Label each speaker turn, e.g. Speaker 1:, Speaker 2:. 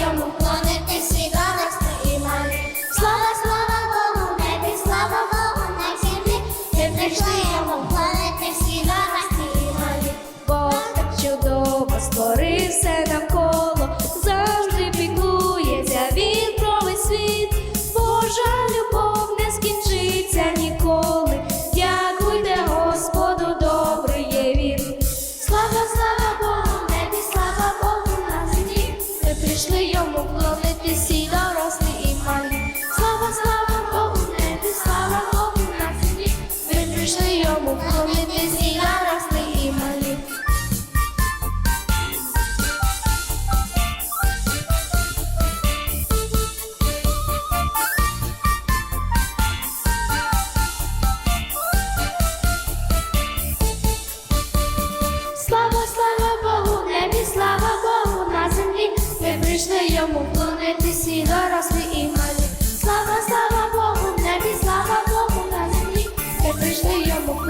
Speaker 1: йому клонити світанок стримає. Слава, слава Богу, небі, слава Богу, на землі, ти прийшли йому клонити світанок стримає. Бог так чудово створив. прийшли йому вклонити всі дорослі і малі. Слава, слава Богу, небі, слава Богу на землі, ми прийшли йому вклонити вічне йому вклонитись і дорослі і малі. Слава, слава Богу, в небі, слава Богу, на землі, Вічне йому.